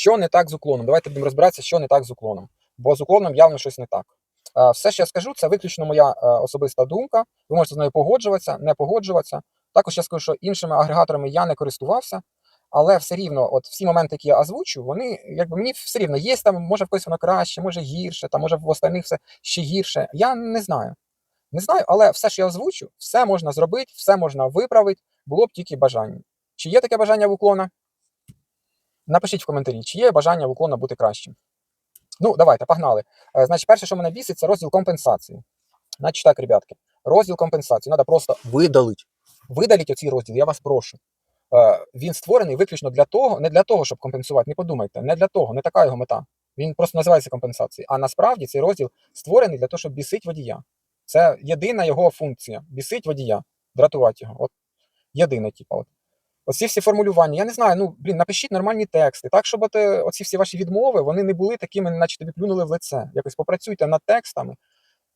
Що не так з уклоном? Давайте будемо розбиратися, що не так з уклоном. Бо з уклоном явно щось не так. Е, Все, що я скажу, це виключно моя е, особиста думка. Ви можете з нею погоджуватися, не погоджуватися. Також я скажу, що іншими агрегаторами я не користувався, але все рівно, от всі моменти, які я озвучу, вони якби мені все рівно є там, може в когось воно краще, може гірше, там може в остальних все ще гірше. Я не знаю. Не знаю, але все, що я озвучу, все можна зробити, все можна виправити, було б тільки бажання. Чи є таке бажання в уклона? Напишіть в коментарі, чи є бажання в уклона бути кращим. Ну, давайте, погнали. Е, Значить, перше, що мене бісить, це розділ компенсації. Значить так, ребятки, розділ компенсації. Треба просто видалити. Видаліть оцей розділ, я вас прошу. Е, Він створений виключно для того, не для того, щоб компенсувати. Не подумайте, не для того, не така його мета. Він просто називається компенсації. А насправді цей розділ створений для того, щоб бісить водія. Це єдина його функція. Бісить водія, дратувати його. От єдина, типу. От. Оці всі формулювання. Я не знаю, ну блін, напишіть нормальні тексти, так, щоб от, оці всі ваші відмови вони не були такими, наче тобі плюнули в лице. Якось попрацюйте над текстами.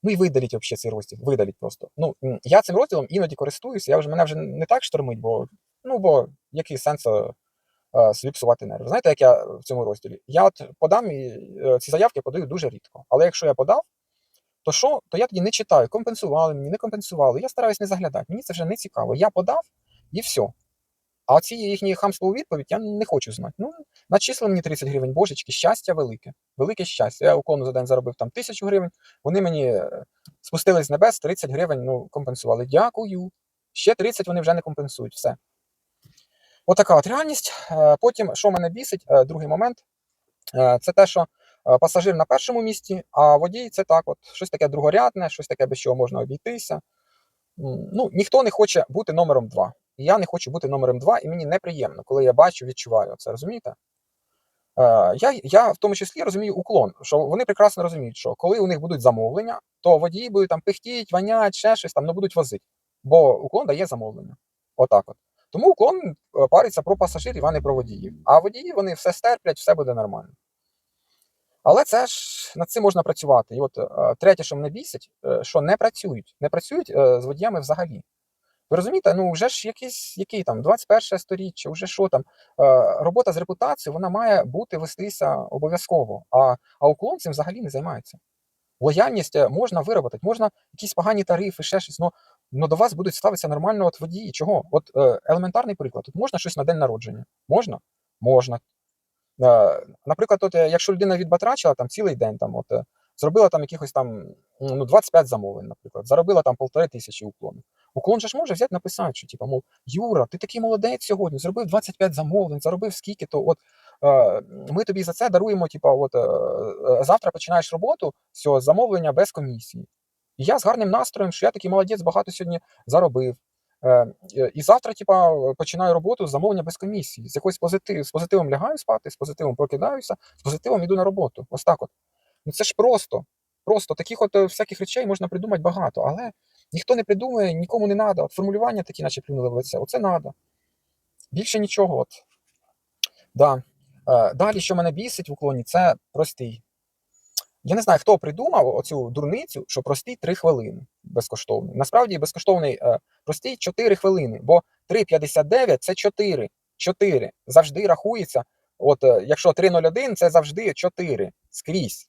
Ну і видаліть взагалі цей розділ. Видаліть просто. Ну, я цим розділом іноді користуюся. Я вже мене вже не так штормить, бо ну бо який сенс е, е, собі псувати нерви. Знаєте, як я в цьому розділі? Я от подам е, ці заявки подаю дуже рідко. Але якщо я подав, то що, то я тоді не читаю, компенсували мені, не компенсували. Я стараюсь не заглядати. Мені це вже не цікаво. Я подав і все. А оці їхні хамство у відповідь я не хочу знати. Ну, начислили мені 30 гривень, божечки, щастя велике. Велике щастя. Я уклону за день заробив там тисячу гривень. Вони мені е, спустились з небес, 30 гривень ну, компенсували. Дякую. Ще 30 вони вже не компенсують. Все. Отака от реальність. Е, Потім, що мене бісить, е, другий момент, це те, що пасажир на першому місці, а водій це так, от щось таке другорядне, щось таке, без чого можна обійтися. Ну, ніхто не хоче бути номером два. І я не хочу бути номером два, і мені неприємно, коли я бачу, відчуваю це, розумієте? Е, я, я в тому числі розумію уклон, що вони прекрасно розуміють, що коли у них будуть замовлення, то водії будуть там пихтіть, ванять, ще щось там, ну будуть возити. Бо уклон дає замовлення. Отак от. Тому уклон е, париться про пасажирів, а не про водіїв. А водії вони все стерплять, все буде нормально. Але це ж над цим можна працювати. І от е, третє, що мене бісить, що не працюють. Не працюють з водіями взагалі. Ви розумієте, ну вже ж якийсь, який там 21 сторіччя, вже що там. Е, робота з репутацією вона має бути вестися обов'язково. А, а уклон цим взагалі не займається. Лояльність е, можна виробити, можна якісь погані тарифи, ще щось. Ну, ну до вас будуть ставитися нормально от водії. Чого? От е, елементарний приклад. От можна щось на день народження? Можна? Можна. Наприклад, от, якщо людина відбатрачила там цілий день, там, от, зробила там якихось там ну, 25 замовлень, наприклад, заробила там полтори тисячі уклону. Уклон же ж може взяти написати, що типу, мов, Юра, ти такий молодець сьогодні, зробив 25 замовлень, заробив скільки, то от е, ми тобі за це даруємо, типу, от, е, е, завтра починаєш роботу цього замовлення без комісії. І я з гарним настроєм, що я такий молодець, багато сьогодні заробив. Е, і завтра, типа, починаю роботу з замовлення без комісії. З якоюсь позитив, з позитивом лягаю спати, з позитивом прокидаюся, з позитивом іду на роботу. Ось так от. Ну це ж просто. Просто таких от е, всяких речей можна придумати багато, але ніхто не придумує, нікому не треба. Формулювання такі, наче плюнули в лице. Оце треба. Більше нічого. От. Да. Е, далі, що мене бісить в уклоні, це простий. Я не знаю, хто придумав оцю дурницю, що простий 3 хвилини безкоштовний. Насправді безкоштовний е, простий 4 хвилини, бо 3,59 це 4. 4. Завжди рахується. От е, якщо 3,01, це завжди 4 скрізь.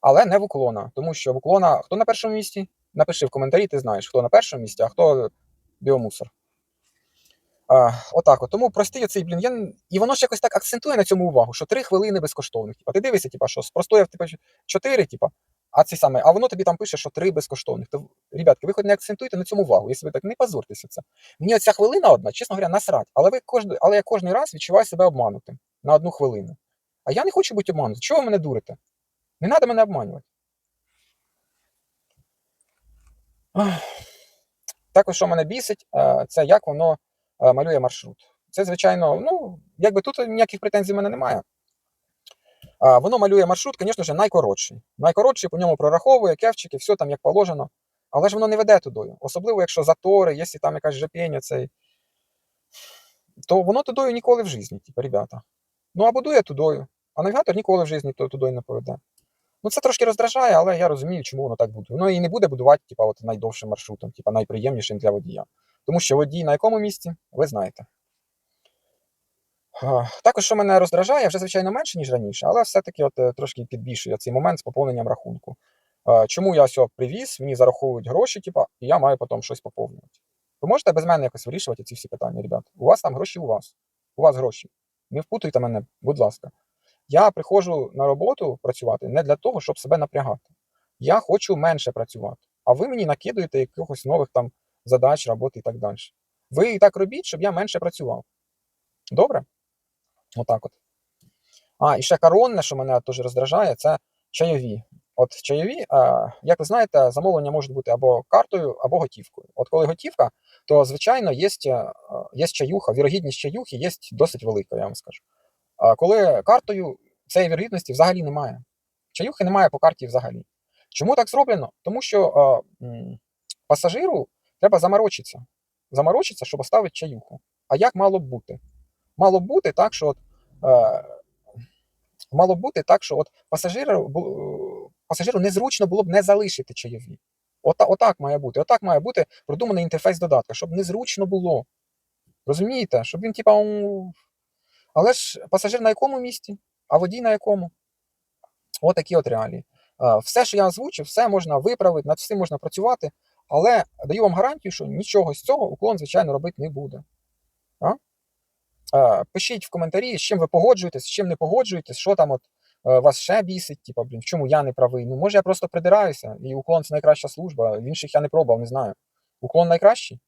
Але не в уклона. Тому що в уклона хто на першому місці? Напиши в коментарі, ти знаєш, хто на першому місці, а хто біомусор. А, отак от. Тому простий оцей, блін, я... і воно ж якось так акцентує на цьому увагу, що 3 хвилини безкоштовних. Типа, ти дивишся, типа, що простояв типа, 4, типа, а ці саме, а воно тобі там пише, що 3 безкоштовних. То, ребятки, ви хоч не акцентуйте на цьому увагу, якщо ви так не позорьтеся це. Мені оця хвилина одна, чесно говоря, насрать. Але ви кожен, але я кожен раз відчуваю себе обманутим на одну хвилину. А я не хочу бути обманутим. Чого ви мене дурите? Не треба мене обманювати. Також, що мене бісить, е, це як воно е, малює маршрут. Це, звичайно, ну, якби тут ніяких претензій в мене немає. Воно малює маршрут, звісно ж, найкоротший. Найкоротший по ньому прораховує кевчики, все там як положено. Але ж воно не веде тудою. Особливо, якщо затори, якщо там якась жепіння, цей, то воно тудою ніколи в житті, типу, ребята. Ну, а будує тудою. А навігатор ніколи в житті тудою не поведе. Ну, це трошки роздражає, але я розумію, чому воно так буде. Воно і не буде будувати, типу, от найдовшим маршрутом, типу, найприємнішим для водія. Тому що водій на якому місці, ви знаєте. Також, що мене роздражає, вже звичайно менше, ніж раніше, але все-таки от е, трошки підбільшує цей момент з поповненням рахунку. Е, Чому я все привіз, мені зараховують гроші, типа, і я маю потім щось поповнювати. Ви можете без мене якось вирішувати ці всі питання, ребят? У вас там гроші у вас. У вас гроші. Не впутуйте мене, будь ласка. Я приходжу на роботу працювати не для того, щоб себе напрягати. Я хочу менше працювати, а ви мені накидуєте якихось нових там задач, роботи і так далі. Ви так робіть, щоб я менше працював. Добре? Отак от. А, і ще коронне, що мене теж роздражає, це чайові. От чайові, е, як ви знаєте, замовлення можуть бути або картою, або готівкою. От коли готівка, то звичайно є, є чаюха, вірогідність чаюхи є досить велика, я вам скажу. А коли картою цієї вірогідності взагалі немає. Чаюхи немає по карті взагалі. Чому так зроблено? Тому що е, м, пасажиру треба заморочитися. Заморочитися, щоб оставити чаюху. А як мало б бути? Мало б бути так, що от, е, мало б бути так, що от пасажиру, пасажиру незручно було б не залишити чайові. Ота, отак має бути. Отак має бути продуманий інтерфейс додатка, щоб незручно було. Розумієте? Щоб він, типа, «У, але ж пасажир на якому місці, а водій на якому? От такі от реалії. Все, що я озвучив, все можна виправити, над всім можна працювати, але даю вам гарантію, що нічого з цього уклон, звичайно, робити не буде. А? Пишіть в коментарі, з чим ви погоджуєтесь, з чим не погоджуєтесь, що там от е, вас ще бісить, типа, блін, в чому я не правий. Ну, може, я просто придираюся, і уклон це найкраща служба. В інших я не пробував, не знаю. Уклон найкращий?